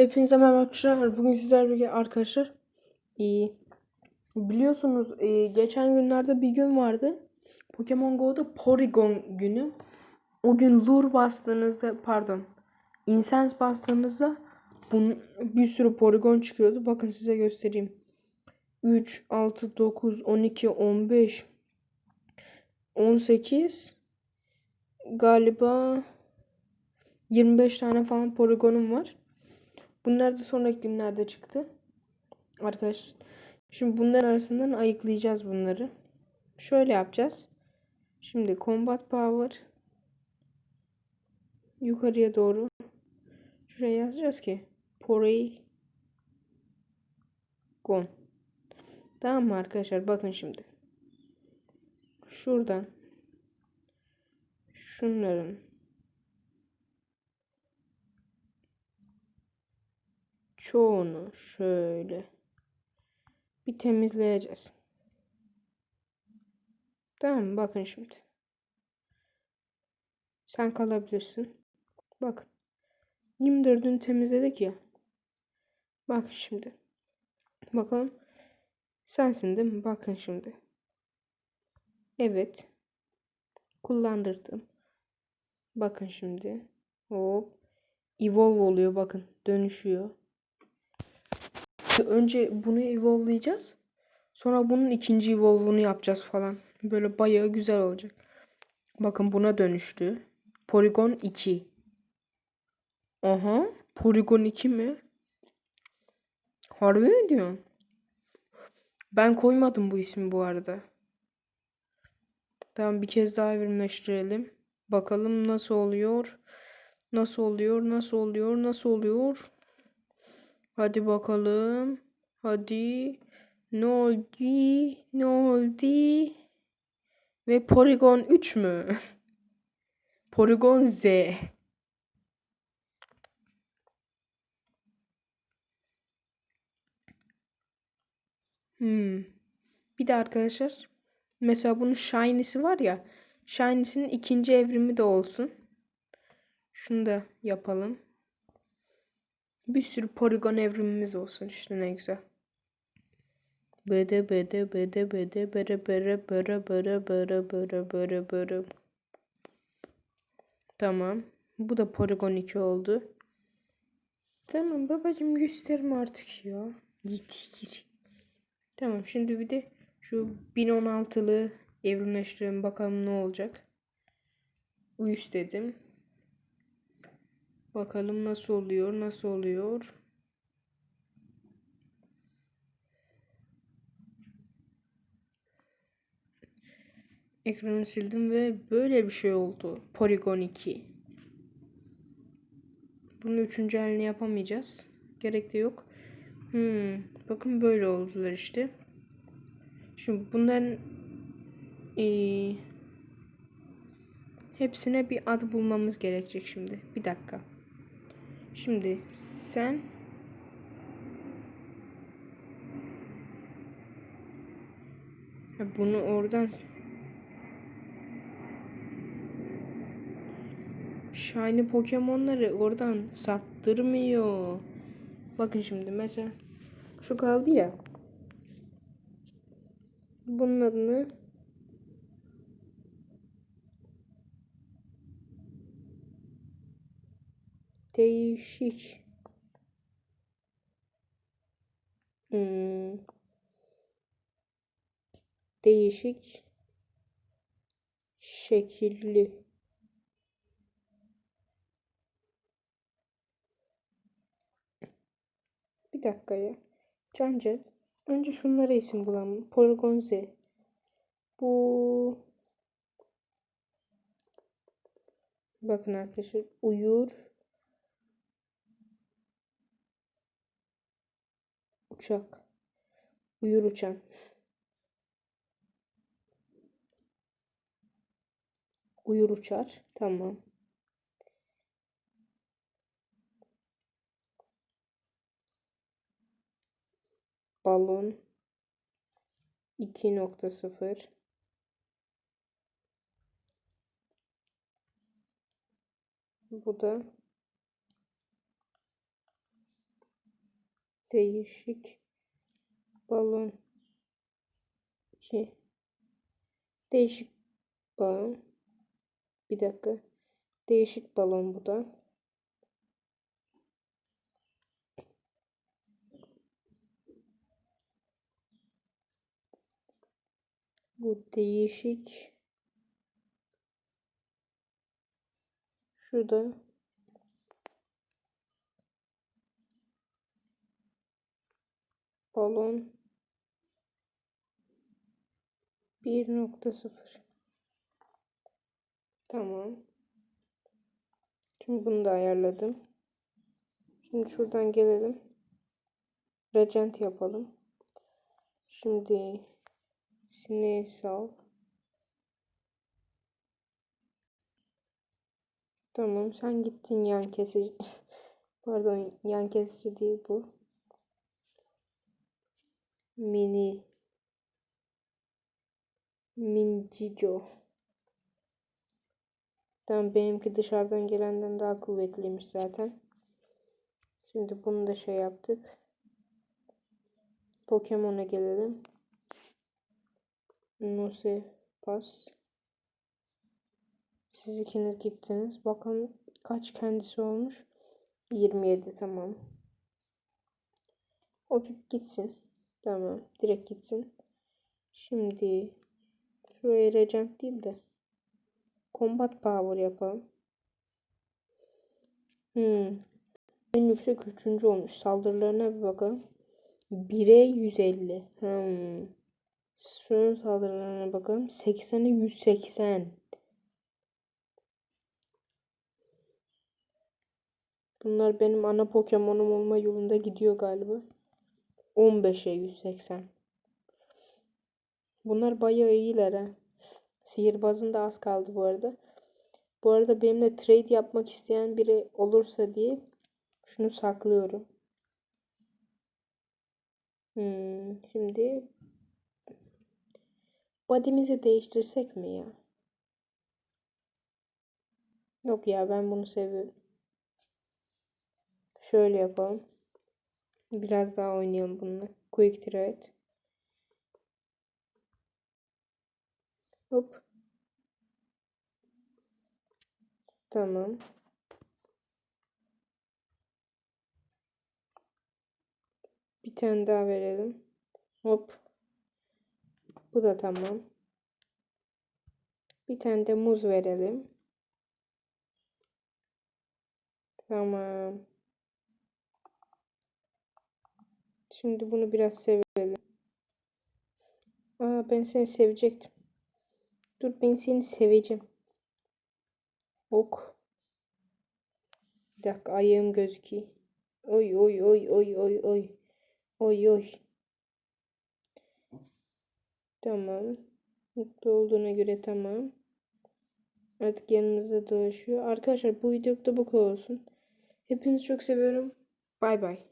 Hepinize merhaba arkadaşlar. Bugün sizlerle birlikte arkadaşlar iyi biliyorsunuz e, geçen günlerde bir gün vardı. Pokemon Go'da Porygon günü. O gün lure bastığınızda pardon incense bastığınızda bunun, bir sürü Porygon çıkıyordu. Bakın size göstereyim. 3, 6, 9, 12, 15, 18 galiba 25 tane falan Porygon'um var. Bunlar da sonraki günlerde çıktı. Arkadaşlar. Şimdi bunların arasından ayıklayacağız bunları. Şöyle yapacağız. Şimdi combat power yukarıya doğru şuraya yazacağız ki Porygon. Tamam mı arkadaşlar? Bakın şimdi. Şuradan şunların çoğunu şöyle bir temizleyeceğiz. Tamam mı? Bakın şimdi. Sen kalabilirsin. Bakın. 24'ünü temizledik ya. Bak şimdi. Bakalım. Sensin değil mi? Bakın şimdi. Evet. Kullandırdım. Bakın şimdi. Hop. Evolve oluyor bakın. Dönüşüyor. Önce bunu evolve'layacağız. Sonra bunun ikinci evolve'unu yapacağız falan. Böyle bayağı güzel olacak. Bakın buna dönüştü. Polygon 2. Aha. Polygon 2 mi? Harbi mi diyorsun? Ben koymadım bu ismi bu arada. Tamam bir kez daha evrimleştirelim. Bakalım nasıl oluyor. Nasıl oluyor? Nasıl oluyor? Nasıl oluyor? Hadi bakalım. Hadi. Ne oldu? Ne oldu? Ve Polygon 3 mü? Polygon Z. Hmm. Bir de arkadaşlar mesela bunun Shiny'si var ya. Shiny'sinin ikinci evrimi de olsun. Şunu da yapalım. Bir sürü poligon evrimimiz olsun işte ne güzel. Bede bede bede bede bere bere bere bere bere bere bere bere. Tamam. Bu da poligon 2 oldu. Tamam babacım gösterme artık ya. Yetişir. Tamam şimdi bir de şu 1016'lı evrimleştirelim bakalım ne olacak. Uyuz dedim. Bakalım nasıl oluyor, nasıl oluyor. Ekranı sildim ve böyle bir şey oldu. Polygon 2. Bunun üçüncü halini yapamayacağız. Gerek de yok. Hmm, bakın böyle oldular işte. Şimdi bunların ee, hepsine bir ad bulmamız gerekecek şimdi. Bir dakika. Şimdi sen bunu oradan Shiny Pokemon'ları oradan sattırmıyor. Bakın şimdi mesela şu kaldı ya. Bunun adını değişik. Hmm. değişik. Şekilli. Bir dakika ya. Cancel. Önce şunlara isim bulalım. Polygon Z bu bakın arkadaşlar uyur Uçak. Uyur uçan. Uyur uçar. Tamam. Balon 2.0 Bu da Değişik balon. 2 Değişik balon. Bir dakika. Değişik balon bu da. Bu değişik. Şurada. Balon. 1.0 Tamam. Şimdi bunu da ayarladım. Şimdi şuradan gelelim. Regent yapalım. Şimdi sineği sal. Tamam sen gittin yan kesici. Pardon yan kesici değil bu. Mini Mincico. Tamam benimki dışarıdan gelenden daha kuvvetliymiş zaten. Şimdi bunu da şey yaptık. Pokemon'a gelelim. Nose pas. Siz ikiniz gittiniz. Bakalım kaç kendisi olmuş. 27 tamam. O gitsin. Tamam. Direkt gitsin. Şimdi şuraya Regent değil de Combat Power yapalım. Hmm. En yüksek üçüncü olmuş. Saldırılarına bir bakalım. 1'e 150. Hmm. Son saldırılarına bakalım. 80'e 180. Bunlar benim ana Pokemon'um olma yolunda gidiyor galiba. 15'e 180. Bunlar bayağı iyiler ha. Sihirbazın da az kaldı bu arada. Bu arada benimle trade yapmak isteyen biri olursa diye şunu saklıyorum. Hmm, şimdi body'mizi değiştirsek mi ya? Yok ya ben bunu seviyorum. Şöyle yapalım. Biraz daha oynayalım bununla. Quick trade. Hop. Tamam. Bir tane daha verelim. Hop. Bu da tamam. Bir tane de muz verelim. Tamam. Şimdi bunu biraz sevelim. Aa ben seni sevecektim. Dur ben seni seveceğim. Ok. Bir dakika ayağım gözüküyor. Oy oy oy oy oy oy. Oy oy. Tamam. Mutlu olduğuna göre tamam. Artık yanımızda dolaşıyor. Arkadaşlar bu videoda bu kadar olsun. Hepinizi çok seviyorum. Bay bay.